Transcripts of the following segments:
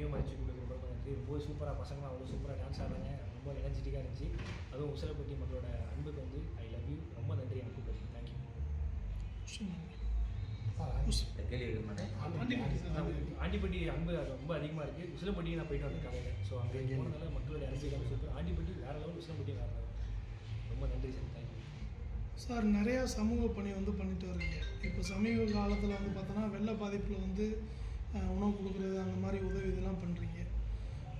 என்னையும் மதிச்சு கொடுக்க ரொம்ப நன்றி ரொம்ப சூப்பராக பசங்களாம் அவ்வளோ சூப்பராக டான்ஸ் ஆடுறாங்க. ரொம்ப எனர்ஜெட்டிக்காக இருந்துச்சு. அதுவும் உசிலப்பட்டி மக்களோட அன்புக்கு வந்து ஐ லவ் யூ ரொம்ப நன்றி எனக்கு கூப்பிட்டு தேங்க்யூ ஆண்டிப்பட்டி. அன்பு ரொம்ப அதிகமாக இருக்குது உசிலப்பட்டி நான் போயிட்டு வந்தேன் காலையில். ஸோ அங்கே போனதால மக்களோட அரசியல் சூப்பர் ஆண்டிப்பட்டி வேறு லெவல் உசிலப்பட்டி வேறு லெவல் ரொம்ப நன்றி சார். தேங்க்யூ சார் நிறையா சமூக பணி வந்து பண்ணிட்டு வரீங்க இப்போ சமீப காலத்தில் வந்து பார்த்தோன்னா வெள்ள பாதிப்பில் வந்து உணவு கொடுக்குறது அந்த மாதிரி உதவி இதெல்லாம் பண்ணுறீங்க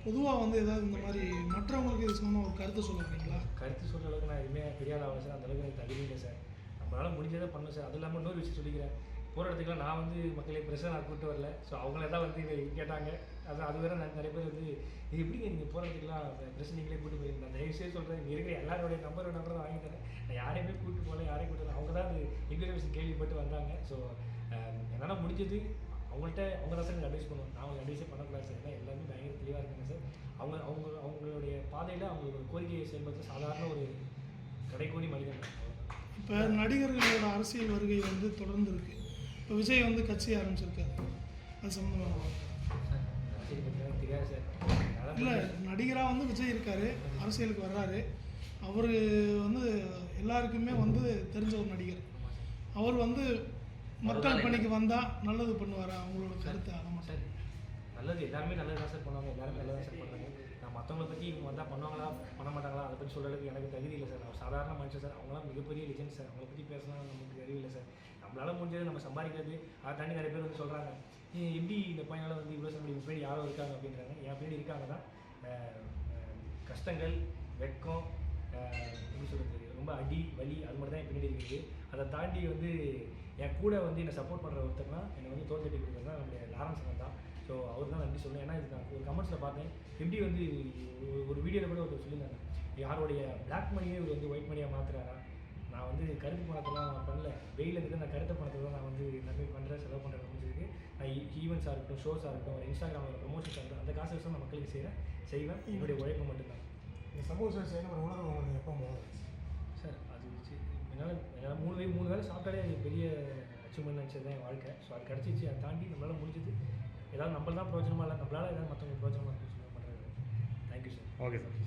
பொதுவாக வந்து ஏதாவது இந்த மாதிரி மற்றவங்களுக்கு இது சம்மந்தமாக ஒரு கருத்து சொல்ல வரீங்களா? கருத்து சொல்கிற அளவுக்கு நான் எதுவுமே பெரிய ஆள் ஆகலை சார் அந்த அளவுக்கு எனக்கு தகுதி இல்லை சார். நம்மளால் முடிஞ்சதை பண்ணணும் சார். அது இல்லாமல் இன்னொரு விஷயம் சொல்லிக்கிறேன். போகிற இடத்துக்குலாம் நான் வந்து மக்களை பிரச்சனை நான் கூப்பிட்டு வரல. ஸோ அவங்கள தான் வந்து இதை கேட்டாங்க. அது அது வேற நான் நிறைய பேர் வந்து இது எப்படிங்க நீங்கள் போகிற இடத்துக்குலாம் பிரச்சனை நீங்களே கூப்பிட்டு போயிருந்தேன் நான் தயவு செய்து சொல்கிறேன் இங்கே இருக்கிற எல்லாருடைய நம்பர் நம்பர் தான் வாங்கி தரேன். நான் யாரையுமே கூப்பிட்டு போகல யாரையும் கூப்பிட்டு அவங்க தான் அது இன்ஃபர்மேஷன் கேள்விப்பட்டு வந்தாங்க. ஸோ என்னால் முடிஞ்சது அவங்கள்ட்ட அவங்க தான் சார் எனக்கு அட்வைஸ் பண்ணுவோம் நான் அவங்க அட்வைஸே பண்ணக்கூடாது சார் ஏன்னா எல்லாமே பயங்கர தெளிவாக இருக்காங்க சார் அவங்க அவங்க அவங்களுடைய பாதையில் அவங்களோட கோரிக்கையை செயல்படுத்த சாதாரண ஒரு கடைக்கோடி மனிதன். இப்போ நடிகர்களோட அரசியல் வருகை வந்து தொடர்ந்து இருக்குது இப்போ விஜய் வந்து கட்சி ஆரம்பிச்சிருக்காரு. அது சம்மந்தமாக தெரியாது சார் இல்லை நடிகராக வந்து விஜய் இருக்காரு. அரசியலுக்கு வர்றாரு. அவர் வந்து எல்லாருக்குமே வந்து தெரிஞ்ச ஒரு நடிகர். அவர் வந்து மக்கள் பணிக்கு வந்தால் நல்லது பண்ணுவாரா? அவங்களோட கருத்து அதை மட்டும். சார். நல்லது. எல்லாருமே நல்லது தான் சார் பண்ணுவாங்க. எல்லாருமே நல்லது தான் சார் பண்ணுறாங்க. நான் மற்றவங்கள பற்றி இவங்க வந்தால் பண்ணுவாங்களா? பண்ண மாட்டாங்களா? அதை பற்றி சொல்கிறதுக்கு எனக்கு தகுதி இல்லை சார். நான் சாதாரண மனுஷன் சார். அவங்களாம் மிகப்பெரிய லிஜெண்ட் சார். அவங்கள பற்றி பேசலாம் நமக்கு அறிவு இல்லை சார். நம்மளால முடிஞ்சது நம்ம சம்பாதிக்கிறது. அதை தாண்டி நிறைய பேர் வந்து சொல்கிறாங்க எப்படி இந்த பையனால் வந்து இவ்வளோ சம்பளம்? இவங்க பின்னாடி யாரோ இருக்காங்க? அப்படின்றாங்க. என் பின்னாடி இருக்காங்க தான். கஷ்டங்கள் சொல்கிறது ரொம்ப அடி வலி அது மட்டும் தான் பின்னாடி இருக்குது அதை தாண்டி வந்து என் கூட வந்து என்னை சப்போர்ட் பண்ணுற ஒருத்தர்னா என்னை வந்து தோல் தட்டி கொடுக்குறது தான் நம்மளுடைய லாரன்ஸ் தான். ஸோ அவர் தான் நன்றி சொல்லுவேன் ஏன்னா இது நான் ஒரு கமெண்ட்ஸில் பார்த்தேன். எப்படி வந்து ஒரு- ஒரு வீடியோவில் கூட ஒருத்தர் சொல்லியிருந்தாங்க. யாருடைய பிளாக் மணியே இவர் வந்து ஒயிட் மணியாக மாற்றுறாரா நான் வந்து கருப்பு பணத்தெல்லாம் நான் பண்ணல. வெயில் இருந்து நான் கருத்த பணத்தை e-, தான் நான் வந்து நம்பி பண்ணுறேன் செலவு பண்ணுறேன் முடிஞ்சதுக்கு நான் ஈவெண்ட்ஸாக இருக்கட்டும் ஷோஸாக இருக்கட்டும் இன்ஸ்டாகிராமில் ப்ரொமோஷன்ஸாக இருக்கட்டும் அந்த காசு வச்சு நான் மக்களுக்கு செய்கிறேன் செய்வேன். என்னுடைய உழைப்பு மட்டும்தான். இந்த சமூக சேவை செய்யணும் ஒரு உணர்வு உங்களுக்கு எப்போ போகுது சார் அது என்னால் என்னால் மூணு வே மூணு வேளை சாப்பிட்டாலே அது பெரிய அச்சீவ்மெண்ட் நினச்சது தான் என் வாழ்க்கை. ஸோ அது கிடச்சிச்சு அதை தாண்டி நம்மளால் முடிஞ்சது. ஏதாவது நம்மள தான் பிரோஜனமாக இல்லை நம்மளால் ஏதாவது மற்றவங்களுக்கு பிரோஜனமாக இருக்குன்னு சொல்லி பண்ணுறது தேங்க்யூ சார் ஓகே சார்